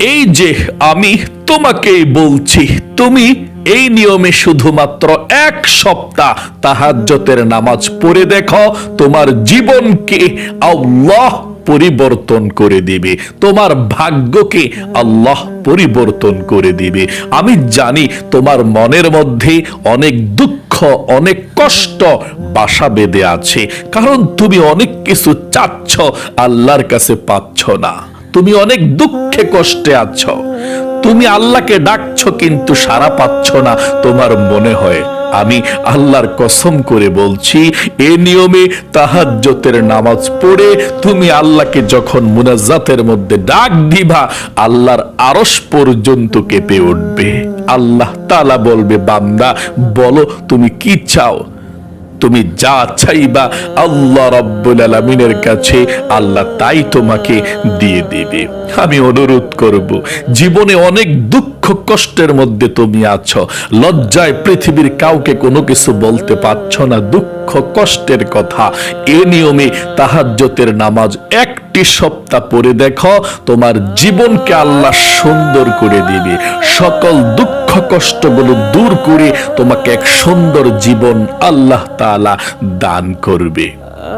এই যে আমি তোমাকেই বলছি, তুমি এই নিয়মে শুধুমাত্র এক সপ্তাহ তাহাজ্জতের নামাজ পড়ে দেখো, তোমার জীবনকে আল্লাহ পরিবর্তন করে দিবে, তোমার ভাগ্যকে আল্লাহ পরিবর্তন করে দিবে। আমি জানি তোমার মনের মধ্যে অনেক দুঃখ, অনেক কষ্ট বাসা বেঁধে আছে, কারণ তুমি অনেক কিছু চাচ্ছ, আল্লাহর কাছে পাচ্ছ না। তুমি অনেক দুঃখে কষ্টে আছো। তুমি আল্লাহকে ডাকছো কিন্তু সারা পাচ্ছ না। তোমার মনে হয় আমি আল্লাহর কসম করে বলছি, এ নিয়মে তাহাজ্জতের নামাজ পড়ে তুমি আল্লাহকে যখন মুনাজাতের মধ্যে ডাক দিবা, আল্লাহর আরশ পর্যন্ত কেঁপে উঠবে। আল্লাহ তাআলা বলবে, বান্দা, বলো তুমি কি চাও? তুমি যা চাইবা আল্লাহ রাব্বুল আলামিনের কাছে আল্লাহ তাই তোমাকে দিয়ে দেবে। আমি অনুরোধ করব, জীবনে অনেক দুঃখ কষ্টের মধ্যে তুমি আছো, লজ্জায় পৃথিবীর কাউকে কোনো কিছু বলতে পারছ না, দুঃখ কষ্টের কথা। এ নিয়মে তাহাজ্জতের নামাজ একটি সপ্তাহ পরে দেখো, তোমার জীবনকে আল্লাহ সুন্দর করে দিবে। সকল দুঃখ কষ্টগুলো দূর করে তোমাকে এক সুন্দর জীবন আল্লাহ তালা দান করবে।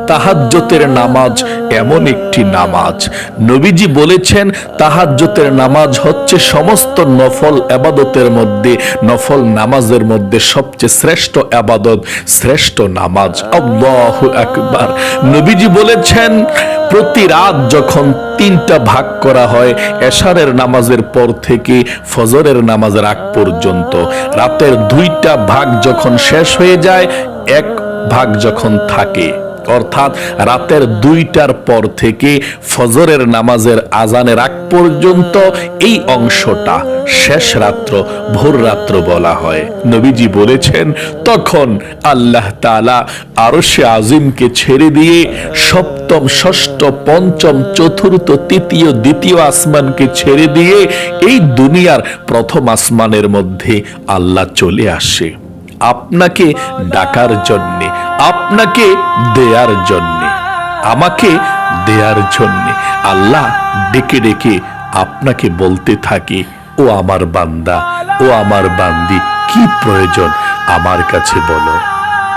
তাহাজ্জতের নামাজ এমন একটি নামাজ। নবীজি বলেছেন, তাহাজ্জতের নামাজ হচ্ছে সমস্ত নফল আবাদতের মধ্যে, নফল নামাজের মধ্যে সবচেয়ে শ্রেষ্ঠ আবাদত, শ্রেষ্ঠ নামাজ। আল্লাহু আকবার। নবীজি বলেছেন, প্রতি রাত যখন তিনটা ভাগ করা হয়, এশারের নামাজের পর থেকে ফজরের নামাজের আগ পর্যন্ত। রাতের দুইটা ভাগ যখন শেষ হয়ে যায়, এক ভাগ যখন থাকে। অর্থাৎ রাতের দুইটার পর থেকে ফজরের নামাজের আজানের আগ পর্যন্ত এই অংশটা শেষ রাত্র, ভোর রাত্র বলা হয়। নবীজি বলেছেন, তখন আল্লাহ তাআলা আরশে আজিমকে ছেড়ে দিয়ে সপ্তম, ষষ্ঠ, পঞ্চম, চতুর্থ, তৃতীয়, দ্বিতীয় আসমানকে ছেড়ে দিয়ে এই দুনিয়ার প্রথম আসমানের মধ্যে আল্লাহ চলে আসে। আপনাকে ডাকার জন্যে আপনাকে দেয়ার জন্যে, আমাকে দেয়ার জন্যে। আল্লাহ ডেকে ডেকে আপনাকে বলতে থাকে, ও আমার বান্দা, ও আমার বান্দি, কি প্রয়োজন আমার কাছে বলো?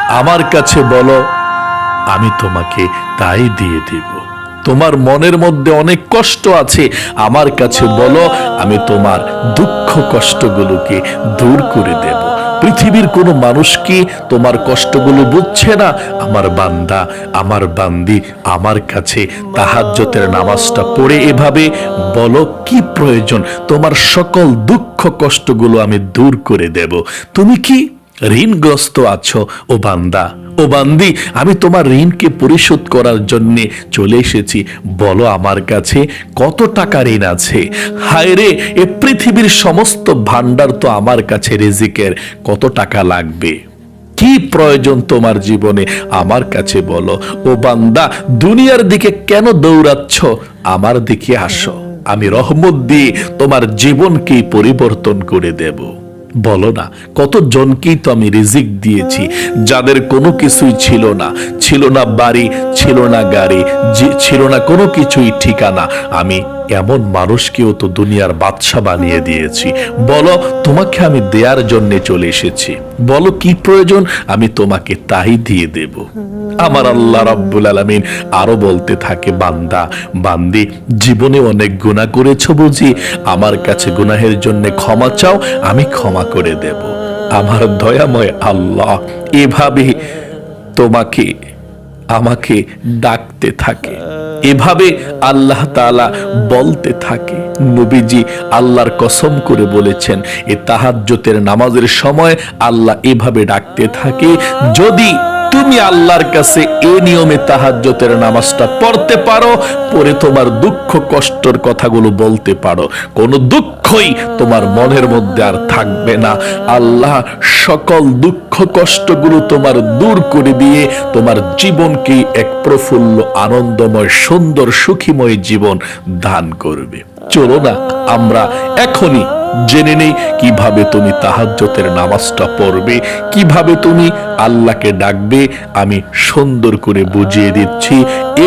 আমার কাছে বলো, আমি তোমাকে তাই দিয়ে দেব। তোমার মনের মধ্যে অনেক কষ্ট আছে, আমার কাছে বলো, আমি তোমার দুঃখ কষ্টগুলোকে দূর করে দেব। পৃথিবীর কোনো মানুষ কি তোমার কষ্টগুলো বুঝছে না? আমার বান্দা, আমার বান্দি, আমার কাছে তাহাজ্জতের নামাজটা পড়ে এভাবে বলো, কি প্রয়োজন? তোমার সকল দুঃখ কষ্টগুলো আমি দূর করে দেব। তুমি কি ঋণগ্রস্ত আছো, ও বান্দা। ও বান্দি, আমি তোমার ঋণকে পরিশোধ করার জন্য চলে এসেছি। বলো আমার কাছে কত টাকা ঋণ আছে? হায় রে, এ পৃথিবীর সমস্ত ভান্ডার তো আমার কাছে রিজিকের। কত টাকা লাগবে? কি প্রয়োজন তোমার জীবনে? আমার কাছে বলো। ও বান্দা, দুনিয়ার দিকে কেন দৌড়াচ্ছ? আমার দিকে আসো। আমি রহমত দিয়ে তোমার জীবনকেই পরিবর্তন করে দেব। বলো না কত জনকেই তো আমি রিজিক দিয়েছি, যাদের কোনো কিছুই ছিল না ছিল না বাড়ি, ছিল না গাড়ি ছিল না কোনো কিছুই ঠিকানা, আমি এমন মানুষকেও তো দুনিয়ার বাদশা বানিয়ে দিয়েছি। বলো, তোমাকে আমি দেয়ার জন্য চলে এসেছি। বলো, কি প্রয়োজন? আমি তোমাকে তাই দিয়ে দেব। আমার আল্লাহ রাব্বুল আলামিন আরও বলতে থাকে, বান্দা, বান্দি, জীবনে অনেক গুনাহ করেছ বুঝি? আমার কাছে গুনাহের জন্য ক্ষমা চাও, আমি ক্ষমা করে দেব। আমার দয়াময় আল্লাহ এভাবে তোমাকে আমাকে ডাকতে থাকে। এভাবে আল্লাহ তালা বলতে থাকে। নবীজি আল্লাহর কসম করে বলেছেন, এ তাহাজ্জতের নামাজের সময় আল্লাহ এভাবে ডাকতে থাকে, যদি তুমি আল্লাহর কাছে এ নিয়মে তাহাজ্জতের নামাজটা পড়তে পারো, পরে তোমার দুঃখ কষ্টর কথাগুলো বলতে পারো। কোনো দুঃখই তোমার মনের মধ্যে আর থাকবে না। আল্লাহ সকল দুঃখ কষ্টগুলো তোমার দূর করে দিয়ে তোমার জীবনকে এক প্রফুল্ল, আনন্দময়, সুন্দর, সুখীময় জীবন দান করবে। চলো না, আমরা এখনই জেনে নেই কীভাবে তুমি তাহাজ্জতের নামাজটা পড়বে, কীভাবে তুমি আল্লাহকে ডাকবে, আমি সুন্দর করে বুঝিয়ে দিচ্ছি,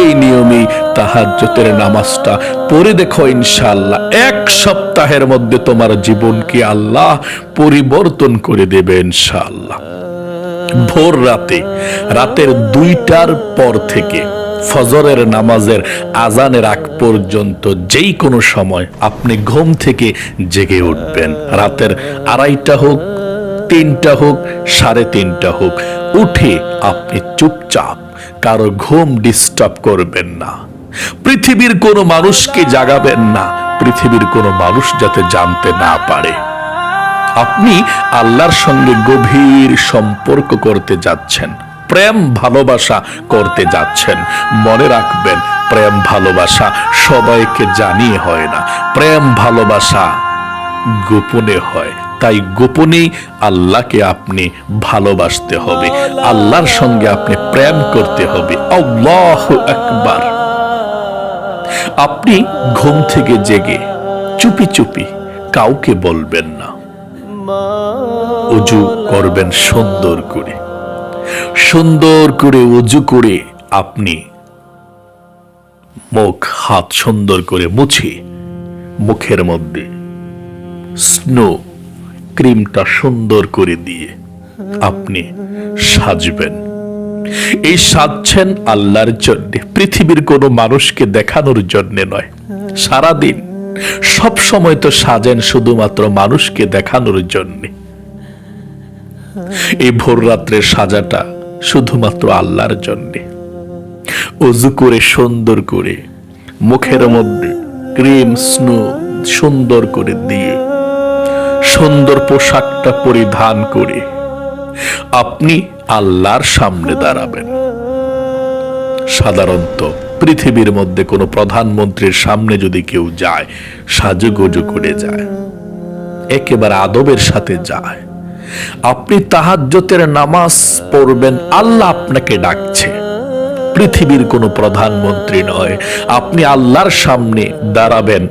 এই নিয়মেই তাহাজ্জতের নামাজটা পড়ে দেখো ইনশাআল্লাহ। এক সপ্তাহের মধ্যে তোমার জীবনকে আল্লাহ পরিবর্তন করে দেবে ইনশাআল্লাহ। ভোর রাতে, রাতের দুইটার পর থেকে ফজরের নামাজের আজানের আগ পর্যন্ত যেই কোনো সময় আপনি ঘুম থেকে জেগে উঠবেন। রাতের আড়াইটা হোক, তিনটা হোক, সাড়ে তিনটা হোক, উঠে আপনি চুপচাপ, কারও ঘুম ডিস্টার্ব করবেন না। পৃথিবীর কোনো মানুষকে জাগাবেন না, পৃথিবীর কোনো মানুষ যাতে জানতে না পারে। আপনি আল্লাহর সঙ্গে গভীর সম্পর্ক করতে যাচ্ছেন। প্রেম ভালোবাসা করতে যাচ্ছেন। মনে রাখবেন, প্রেম ভালোবাসা সবাইকে জানিয়ে হয় না। প্রেম ভালোবাসা গোপনে হয়। তাই গোপনেই আল্লাহকে আপনি ভালোবাসতে হবে। আল্লাহর সঙ্গে আপনি প্রেম করতে হবে। আল্লাহ একবার আপনি ঘুম থেকে জেগে চুপি চুপি কাউকে বলবেন না। উজু করবেন সুন্দর করে। সুন্দর করে উজু করে আপনি মুখ, হাত সুন্দর করে মুছে মুখের মধ্যে স্নো ক্রিমটা সুন্দর করে দিয়ে আপনি সাজবেন। এই সাজছেন আল্লাহর জন্য, পৃথিবীর কোনো মানুষকে দেখানোর জন্য নয়। সারাদিন, সব সময় তো সাজেন শুধুমাত্র মানুষকে দেখানোর জন্য। এই ভোর রাত্রের সাজাটা শুধুমাত্র আল্লাহর জন্য। অজু করে সুন্দর করে, মুখের মধ্যে ক্রিম, স্নো, সুন্দর করে দিয়ে, সুন্দর পোশাকটা পরিধান করে আপনি আল্লাহর সামনে দাঁড়াবেন। সাধারণত পৃথিবীর মধ্যে কোনো প্রধানমন্ত্রীর সামনে যদি কেউ যায়, সাজুগুজু করে যায়, একেবারে আদবের সাথে যায়। আপনি তাহাজ্জতের নামাজ পড়বেন, আল্লাহ আপনাকে ডাকছে। পৃথিবীর কোনো প্রধানমন্ত্রী নয়, আপনি আল্লাহর সামনে দাঁড়াবেন,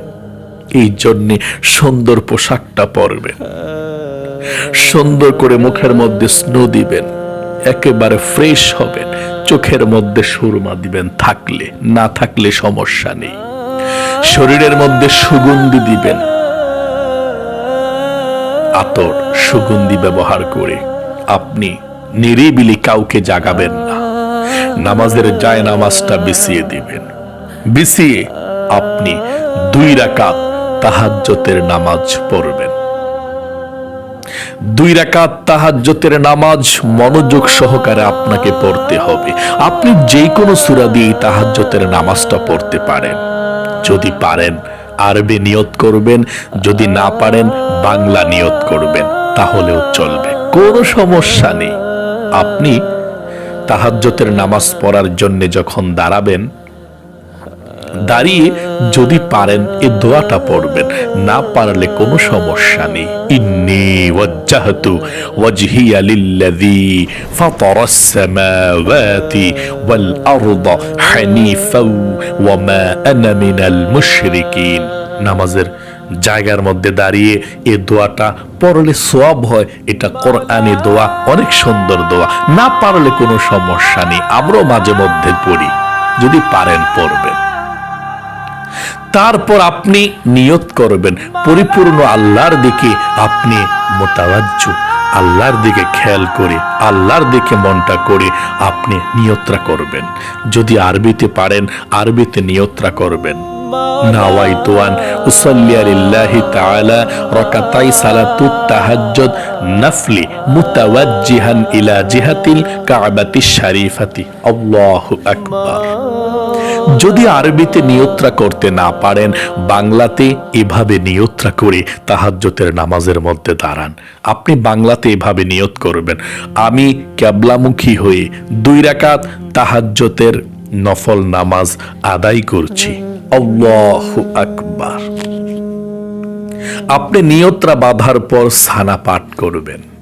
এই জন্যে সুন্দর পোশাকটা পরবেন। সুন্দর করে মুখের মধ্যে স্নো দিবেন, একেবারে ফ্রেশ হবেন, চোখের মধ্যে সুরমা দিবেন থাকলে, না থাকলে সমস্যা নেই। শরীরের মধ্যে সুগন্ধি দিবেন আতর সুগন্ধি ব্যবহার করে। আপনি নিরিবিলি কাউকে জাগাবেন না। নামাজের যায় নামাজটা বিছিয়ে দিবেন। বিছিয়ে আপনি দুই রাকাত তাহাজ্জতের নামাজ পড়বেন। দুই রাকাত তাহাজ্জতের নামাজ মনোযোগ সহকারে আপনাকে পড়তে হবে। আপনি যে কোনো সূরা দিয়ে তাহাজ্জতের নামাজটা পড়তে পারেন। যদি পারেন আরবি নিয়ত করবেন, যদি না পারেন বাংলা নিয়ত করবেন, তাহলেও চলবে। কোনো সমস্যা নেই। আপনি তাহাজ্জতের নামাজ পড়ার জন্য যখন দাঁড়াবেন দাঁড়িয়ে যদি পারেন, এ দোয়াটা পড়বেন। না পারলে কোনো সমস্যা নেই। ইন্নি ওয়াজ্জাহতু ওয়াজহিয়া লিল্লাযী ফাতারাস সামাওয়াতি ওয়াল আরদা হানিফাও ওয়া মা আনা মিনাল মুশরিকিন। নামাজের জায়গার মধ্যে দাঁড়িয়ে এ দোয়াটা পড়লে সোয়াব হয়। এটা কোরআনে দোয়া, অনেক সুন্দর দোয়া। না পারলে কোনো সমস্যা নেই। আমরাও মাঝে মধ্যে পড়ি। যদি পারেন, পড়বেন। তারপর আপনি নিয়ত করবেন। পরিপূর্ণ আল্লাহর দিকে আপনি মোতাবাজ্য আল্লাহর দিকে খেয়াল করে, আল্লাহর দিকে মনটা করে আপনি নিয়ত্রা করবেন। যদি আরবিতে পারেন, আরবিতে নিয়ত্রা করবেন। তাহাজ্জুদ, নাফলি মুতাওয়াজ্জিহান ইলা জিহাতিল কাবাতিশ শরীফাতি। আল্লাহু আকবার। যদি আরবিতে নিয়ত্রা করতে না পারেন, বাংলাতে এভাবে নিয়ত্রা করে তাহাজ্জতের নামাজের মধ্যে দাঁড়ান। আপনি বাংলাতে এভাবে নিয়ত করবেন। আমি ক্যাবলামুখী হয়ে দুই রাকাত তাহাজ্জতের নফল নামাজ আদায় করছি। আকবার। আপনি নিয়ত্রা বাঁধার পর সানা পাঠ করবেন।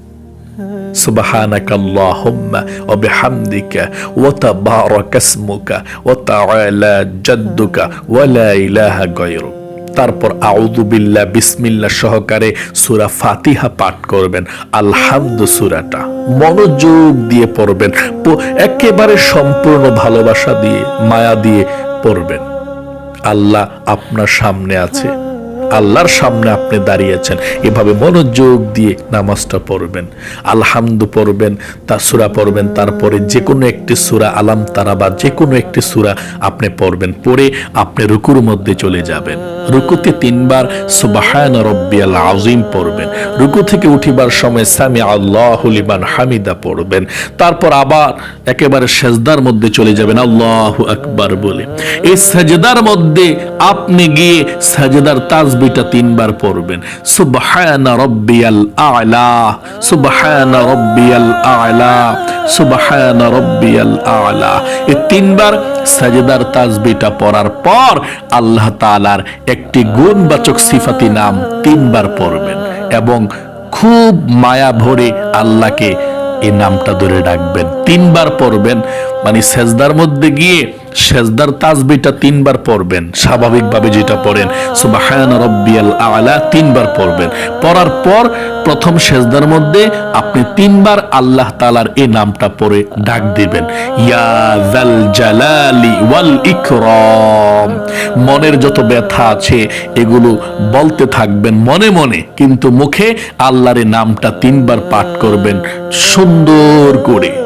سبحانك اللهم وبحمدك وتبارك اسمك وتعالى جدك ولا إله غيرك তারপর আউদুবিল্লা বিসমিল্লা সহকারে সুরা ফাতিহা পাঠ করবেন আলহামদু সুরাটা মনোযোগ দিয়ে পড়বেন প- একেবারে সম্পূর্ণ ভালোবাসা দিয়ে মায়া দিয়ে পড়বেন আল্লাহ আপনার সামনে আছে আল্লাহর সামনে আপনি দাঁড়িয়েছেন। এভাবে মনোযোগ দিয়ে নামাজটা পড়বেন। আলহামদু পড়বেন, তা সুরা পড়বেন, তারপরে যে কোনো একটি সুরা, আলাম তারা বা যে কোনো একটি সুরা আপনি পড়বেন, পড়ে আপনি রুকুর মধ্যে চলে যাবেন। রুকুতে তিনবার সুবাহান রব্বিয়াল আজিম পড়বেন। রুকু থেকে উঠিবার সময় সামি আল্লাহ লিমান হামিদা পড়বেন। তারপর আবার একেবারে সেজদার মধ্যে চলে যাবেন, আল্লাহ আকবার বলে। এই সাজদার মধ্যে আপনি গিয়ে সাজদার তাজবিটা তিনবার পড়বেন। রব্বিয়াল আলা রব্বিয়াল আলা রব্বিয়াল আলা। এই তিনবার সাজদার পড়ার পর আল্লাহ একটি গুণবাচক সিফাতি নাম তিনবার পড়বেন এবং খুব মায়া ভরে আল্লাহকে এই নামটা ধরে ডাকবেন। তিনবার পড়বেন। মানে সেজদার মধ্যে গিয়ে সেজদার তাজবিটা তিনবার পড়বেন। স্বাভাবিকভাবে যেটা পড়েন, সুবাহান রব্বিয়াল আলা তিনবার পড়বেন। পড়ার পর প্রথম সেজদার মধ্যে আপনি তিনবার আল্লাহ তালার এই নামটা পড়ে ডাক দিবেন। ইয়া জাল জালালি ওয়াল ইকরাম। মনের যত ব্যথা আছে, এগুলো বলতে থাকবেন মনে মনে, কিন্তু মুখে আল্লাহর এই নামটা তিনবার পাঠ করবেন সুন্দর করে।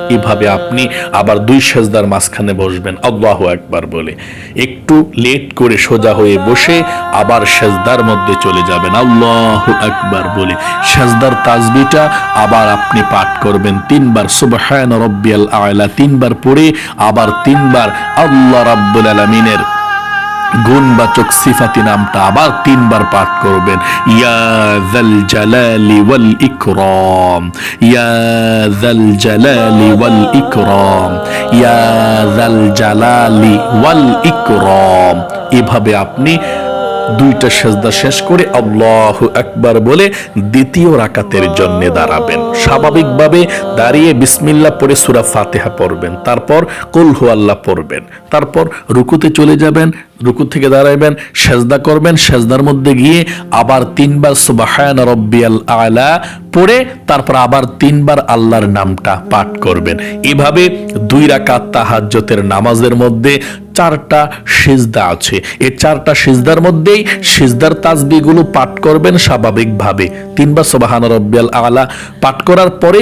এভাবে আপনি আবার দুই সেজদার মাঝখানে বসবেন। আল্লাহ একবার বলে। একটু লেট করে সোজা হয়ে বসে আবার সেজদার মধ্যে চলে যাবেন। আল্লাহ একবার বলে। সেজদার তাজবিটা আবার আপনি পাঠ করবেন তিনবার। সুবহান রব্বিয়াল আয়লা তিনবার পড়ে আবার তিনবার আল্লাহ রাব্বুল আলামিনের গুণবাচক সিফাতি নামটা আবার তিনবার পাঠ করবেন। ইয়া জাল জালালি ওয়াল ইকরাম। ইয়া জাল জালালি ওয়াল ইকরাম। ইয়া জাল জালালি ওয়াল ইকরাম। এভাবে আপনি দুইটা সেজদা শেষ করে আল্লাহ একবার বলে দ্বিতীয় রাকাতের জন্য দাঁড়াবেন। স্বাভাবিকভাবে দাঁড়িয়ে বিসমিল্লা পড়ে সুরা ফাতেহা পড়বেন। তারপর কুল হু আল্লাহ পড়বেন। তারপর রুকুতে চলে যাবেন। রুকু থেকে দাঁড়াইবেন, সেজদা করবেন, সেজদার মধ্যে গিয়ে আবার তিনবার সুবাহান রব্বিয়াল আলা পড়ে তারপর আবার তিনবার আল্লাহর নামটা পাঠ করবেন। এভাবে দুই রাকাত তাহাজ্জতের নামাজের মধ্যে চারটা সিজদা আছে। এই চারটা সিজদার মধ্যেই সিজদার তাজবিগুলো পাঠ করবেন স্বাভাবিকভাবে। তিনবার সুবাহান রব্বিয়াল আলা পাঠ করার পরে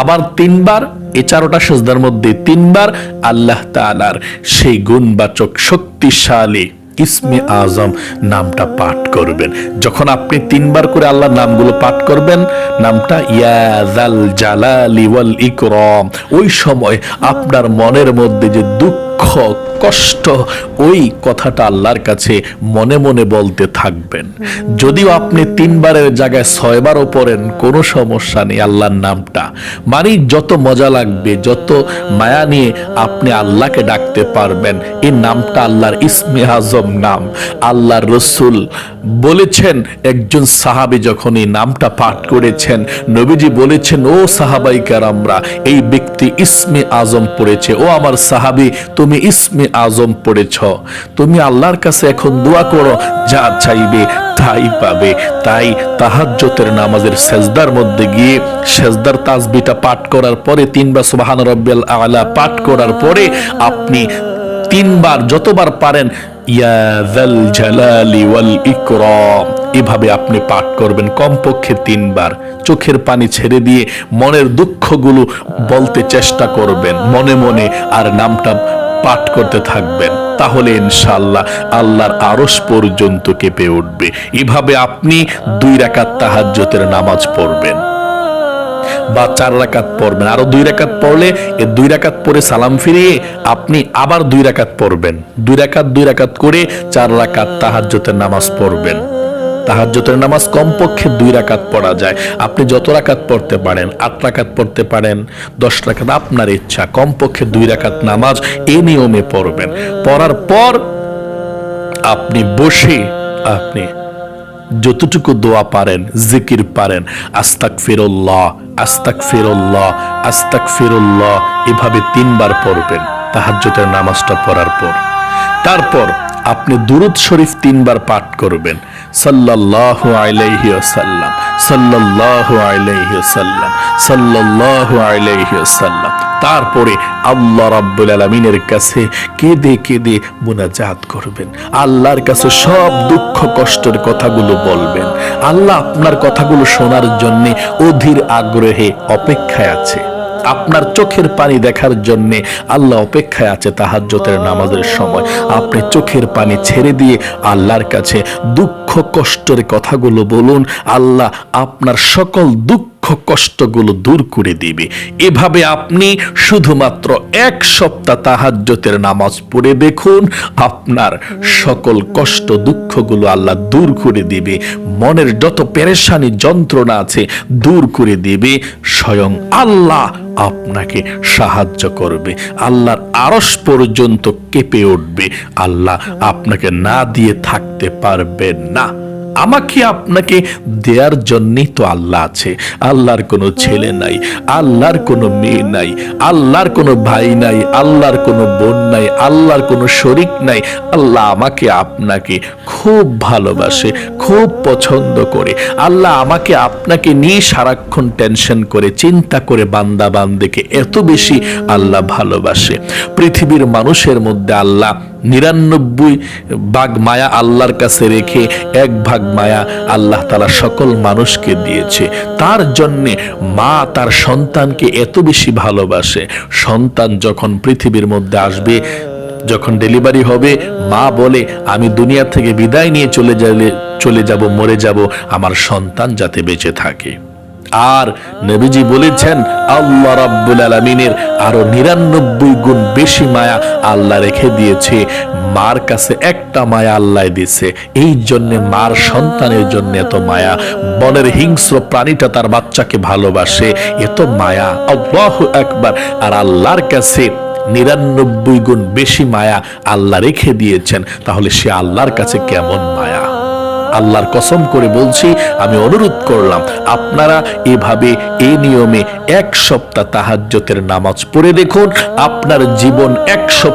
আবার তিনবার এই চারোটা সেজদার মধ্যে তিনবার আল্লাহ তালার সেই গুণবাচক, শক্তিশালী ইসমে আজম নামটা পাঠ করবেন। যখন আপনি তিনবার করে আল্লাহর নামগুলো পাঠ করবেন, নামটা ইয়াজাল জালালি ওয়াল ইকরম। ওই সময় আপনার মনের মধ্যে যে দুঃখ কষ্ট, ওই কথাটা আল্লাহর কাছে মনে মনে বলতে থাকবেন। যদিও আপনি তিনবারের জায়গায় ছয়বারও পড়েন, কোনো সমস্যা নেই আল্লাহর নামটা। মানে যত মজা লাগবে, যত মায়া নিয়ে আপনি আল্লাহকে ডাকতে পারবেন, এই নামটা আল্লাহর ইসমে আজম নাম। আল্লাহর রসুল বলেছেন, একজন সাহাবি যখন এই নামটা পাঠ করেছেন, নবীজি বলেছেন, ও সাহাবাইকার আমরা এই ব্যক্তি ইসমে আজম পড়েছে। ও আমার সাহাবি, তুমি ইসমে আজম পড়েছ। তুমি আল্লাহর কাছে এখন দোয়া করো, যা চাইবে তাই পাবে। তাই তাহাজ্জতের নামাজের সেজদার মধ্যে গিয়ে সেজদার তাজবিটা পাঠ করার পরে, তিনবার সুবহান রব্বিয়াল আলা পাঠ করার পরে আপনি তিনবার যতবার পারেন এভাবে আপনি পাঠ করবেন কমপক্ষে তিনবার। চোখের পানি ছেড়ে দিয়ে মনের দুঃখগুলো বলতে চেষ্টা করবেন, মনে মনে, আর নামটা পাঠ করতে থাকবেন, তাহলে ইনশাল্লাহ আল্লাহর আরস পর্যন্ত কেঁপে উঠবে। এভাবে আপনি দুই রাকাত তাহাজ্জতের নামাজ পড়বেন বা চার রাকাত পড়বেন। আরও দুই রাকাত পড়লে এ দুই রাকাত পরে সালাম ফিরিয়ে আপনি আবার দুই রাকাত পড়বেন। দুই রাকাত দুই রাকাত করে চার রাকাত তাহাজ্জতের নামাজ পড়বেন। তাহাজ্জতের নামাজ কমপক্ষে দুই রাকাত পড়া যায়। আপনি যত রাকাত পড়তে পারেন, আট রাকাত পড়তে পারেন, দশ রাকাত আপনার ইচ্ছা, কমপক্ষে দুই রাকাত নামাজ এ নিয়মে পড়বেন। পড়ার পর আপনি বসে আপনি যতটুকু দোয়া পারেন, জিকির পারেন আস্তাক ফিরল্লাহ আস্তাক ফিরল্লাহ আস্তাক ফিরল্লাহ এভাবে তিনবার পড়বেন তাহাজ্জুদের নামাজটা পড়ার পর। তারপর আপনি দুরুদ শরীফ তিনবার পাঠ করবেন। সাল্লাল্লাহু আলাইহি ওয়াসাল্লাম, সাল্লাল্লাহু আলাইহি ওয়াসাল্লাম, সাল্লাল্লাহু আলাইহি ওয়াসাল্লাম। তারপরে আল্লাহ রাব্বুল আলামিনের কাছে কেঁদে কেঁদে মুনাজাত করবেন। আল্লাহর কাছে সব দুঃখ কষ্টের কথাগুলো বলবেন। আল্লাহ আপনার কথাগুলো শোনার জন্যে অধীর আগ্রহে অপেক্ষায় আছে। আপনার চোখের পানি দেখার জন্যে আল্লাহ অপেক্ষায় আছে তাহাজ্যতের নামাজের সময়। আপনি চোখের পানি ছেড়ে দিয়ে আল্লাহর কাছে দুঃখ কষ্টের কথাগুলো বলুন, আল্লাহ আপনার সকল দুঃখ কষ্টগুলো দূর করে দিবে। এভাবে আপনি শুধুমাত্র এক সপ্তাহ তাহাজ্জতের নামাজ পড়ে দেখুন, আপনার সকল কষ্ট দুঃখগুলো আল্লাহ দূর করে দিবে। মনের যত পেরেশানি যন্ত্রণা আছে দূর করে দিবে। স্বয়ং আল্লাহ আপনাকে সাহায্য করবে। আল্লাহর আরস পর্যন্ত কেঁপে উঠবে। আল্লাহ আপনাকে না দিয়ে থাকতে পারবেন না। আমাকে আপনাকে দেওয়ার জন্যই তো আল্লাহ আছে। আল্লাহর কোনো ছেলে নাই, আল্লাহর কোনো মেয়ে নাই, আল্লাহর কোনো ভাই নাই, আল্লাহর কোনো বোন নাই, আল্লাহর কোনো শরিক নাই। আল্লাহ আমাকে আপনাকে খুব ভালোবাসে, খুব পছন্দ করে। আল্লাহ আমাকে আপনাকে নিয়ে সারাক্ষণ টেনশন করে, চিন্তা করে, বান্দা বান্দেকে এত বেশি আল্লাহ ভালোবাসে। পৃথিবীর মানুষের মধ্যে আল্লাহ নিরানব্বই ভাগ মায়া আল্লাহর কাছে রেখে এক ভাগ মায়া আল্লাহ তালা সকল মানুষকে দিয়েছে। তার জন্যে মা তার সন্তানকে এত বেশি ভালোবাসে। সন্তান যখন পৃথিবীর মধ্যে আসবে, যখন ডেলিভারি হবে, মা বলে, আমি দুনিয়া থেকে বিদায় নিয়ে চলে চলে যাব, মরে যাব, আমার সন্তান যাতে বেঁচে থাকে। আর নবীজি বলেছেন, আল্লাহ রাব্বুল আলামিনের আরও নিরানব্বই গুণ বেশি মায়া আল্লাহ রেখে দিয়েছে। মার কাছে একটা মায়া আল্লাহ দিছে এই জন্য মার সন্তানের জন্য এত মায়া। বনের হিংস্র প্রাণীটা তার বাচ্চাকে ভালোবাসে। এত মায়া। আল্লাহ একবার আর আল্লাহর কাছে নিরানব্বই গুণ বেশি মায়া আল্লাহ রেখে দিয়েছেন। তাহলে সে আল্লাহর কাছে কেমন মায়া? আল্লাহর কসম করে বলছি, আমি অনুরোধ করলাম, আপনারা এভাবে এই নিয়মে এক সপ্তাহ তাহাজ্যতের নামাজ পড়ে দেখুন, আপনার জীবন একশো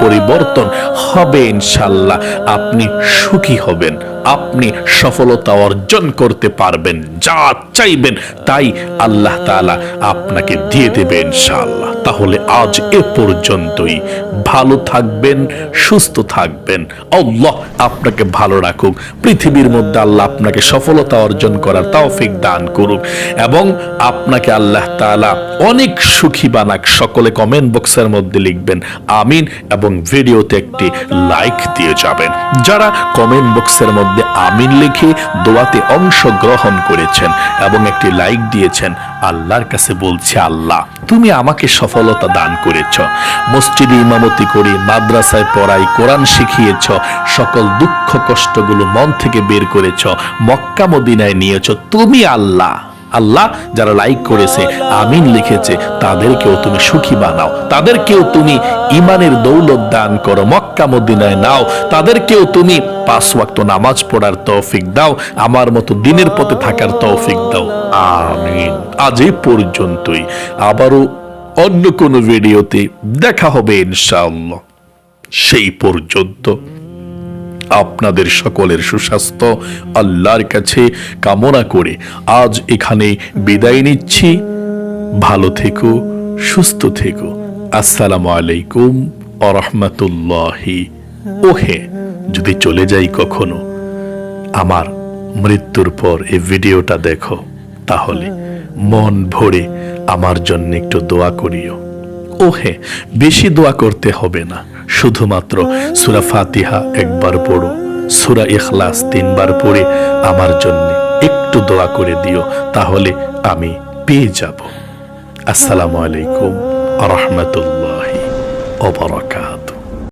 পরিবর্তন হবে ইনশাল্লাহ, আপনি সুখী হবেন। আপনি সফলতা অর্জন করতে পারবেন, যা চাইবেন, তাই আল্লাহ তাআলা আপনাকে দিয়ে দেবে ইনশাআল্লাহ। তাহলে আজ এ পর্যন্তই। ভালো থাকবেন, সুস্থ থাকবেন। আল্লাহ আপনাকে ভালো রাখুক। পৃথিবীর মধ্যে আল্লাহ আপনাকে সফলতা অর্জন করার তৌফিক দান করুক। এবং আপনাকে আল্লাহ তাআলা অনেক সুখী বানাক। সকলে কমেন্ট বক্সের মধ্যে লিখবেন, আমিন এবং ভিডিওতে একটি লাইক দিয়ে যাবেন। যারা কমেন্ট বক্সের মধ্যে আমিন লিখে দোয়াতে অংশগ্রহণ করেছেন এবং একটি লাইক দিয়েছেন। আল্লাহর কাছে বলছে, আল্লাহ, তুমি আমাকে সফলতা দান করেছ। মসজিদে ইমামতি করে, মাদ্রাসায় পড়াই কোরআন শিখিয়েছ, সকল দুঃখ কষ্টগুলো মন থেকে বের করেছ, মক্কা, মদিনায় নিয়েছ। তুমি আল্লাহ। আল্লাহ যারা লাইক করেছে, আমিন লিখেছে, তাদেরকেও তুমি সুখী বানাও। তাদেরকেও তুমি ইমানের দৌলত দান করো, মক্কা মদিনায় নাও। তাদেরকেও তুমি পাঁচ ওয়াক্ত নামাজ পড়ার তৌফিক দাও, আমার মতো দিনের পথে থাকার তৌফিক দাও। আমিন। আজ এই পর্যন্তই। আবারও অন্য কোনো ভিডিওতে দেখা হবে ইনশাআল্লাহ। সেই পর্যন্ত। আপনাদের সকলের সুস্বাস্থ্য, আল্লাহর কাছে কামনা করে আজ এখানে বিদায় নিচ্ছি। ভালো থেকো, সুস্থ থেকো। আসসালামু আলাইকুম আরহামতুল্লাহি ওহে, যদি চলে যাই কখনো, আমার মৃত্যুর পর এই ভিডিওটা দেখো, তাহলে মন ভরে আমার জন্য একটু দোয়া করিও। ওহে, বেশি দোয়া করতে হবে না। শুধুমাত্র সুরা ফাতিহা একবার পড়ো, সুরা ইখলাস তিনবার পড়ে আমার জন্য একটু দোয়া করে দিও, তাহলে আমি পেয়ে যাব। আসসালামু আলাইকুম রহমতুল্লাহি ওবরাকাত